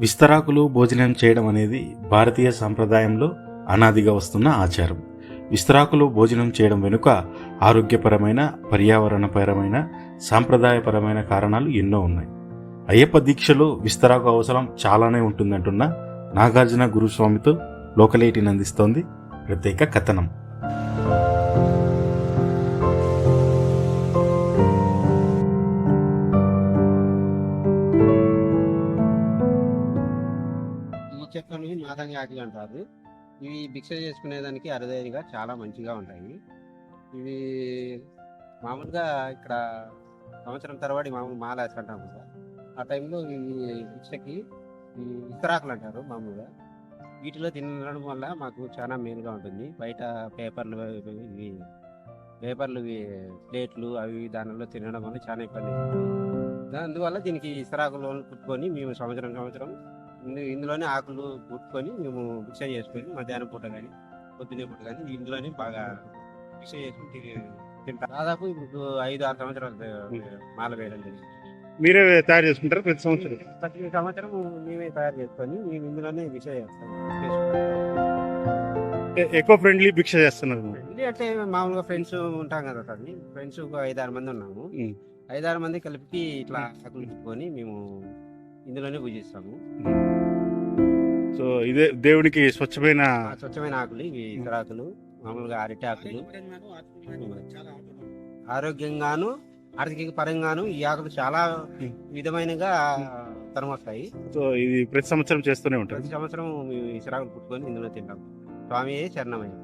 విస్తరాకులు భోజనం చేయడం అనేది భారతీయ సాంప్రదాయంలో అనాదిగా వస్తున్న ఆచారం. విస్తరాకులు భోజనం చేయడం వెనుక ఆరోగ్యపరమైన పర్యావరణపరమైన సాంప్రదాయపరమైన కారణాలు ఎన్నో ఉన్నాయి. అయ్యప్ప దీక్షలో విస్తరాకు అవసరం చాలానే ఉంటుందంటున్న నాగార్జున గురుస్వామితో లోకలేటిని అందిస్తోంది ప్రత్యేక కథనం. చెట్లని మాదంగి ఆకులు అంటారు. ఇవి భిక్ష చేసుకునేదానికి అరుదైనగా చాలా మంచిగా ఉంటాయి. ఇవి మామూలుగా ఇక్కడ సంవత్సరం తరబడి మామూలు మాల వేసుకుంటాం కదా. ఆ టైంలో ఈ భిక్షకి ఇస్తరాకులు అంటారు మామూలుగా. వీటిలో తినడం వల్ల మాకు చాలా మేలుగా ఉంటుంది. బయట పేపర్లు ఇవి పేపర్లు ప్లేట్లు అవి దానిలో తినడం వల్ల చాలా ఇబ్బంది. అందువల్ల దీనికి ఇస్తరాకులు కుట్టుకొని మేము సంవత్సరం సంవత్సరం ఇందులోనే ఆకులు కుట్టుకొని మేము భిక్ష చేసుకొని మధ్యాహ్నం పూట కానీ పొద్దునే పూట కానీ ఇందులోనే బాగా భిక్ష చేసుకుని తింటాం. దాదాపు ఇప్పుడు ఐదు ఆరు సంవత్సరాలు మాల వేయడం జరిగింది. మీరే తయారు చేసుకుంటారు ప్రతి సంవత్సరం? ప్రతి సంవత్సరం మేమే తయారు చేసుకొని మేము ఇందులోనే భిక్ష చేస్తాం. ఎక్కువ ఫ్రెండ్లీ భిక్ష చేస్తున్నారు అంటే మామూలుగా ఫ్రెండ్స్ ఉంటాం కదా సార్. ఫ్రెండ్స్ ఒక ఐదారు మంది ఉన్నాము. ఐదారు మంది కలిపి ఇట్లా ఆకులు పెట్టుకొని మేము ఇందులోనే పూజిస్తాము. సో ఇదే దేవునికి స్వచ్ఛమైన స్వచ్ఛమైన ఆకులు ఇవి ఇతరాకులు మామూలుగా అరటి ఆకులు. ఆరోగ్యంగాను ఆర్థిక పరంగాను ఈ ఆకులు చాలా విధమైనగా తరమొస్తాయి సో ఇది ప్రతి సంవత్సరం చేస్తూనే ఉంటారు. ప్రతి సంవత్సరం ఈ సిరాకులు పుట్టుకొని ఇందులో తింటాం. స్వామి శరణమయ్య.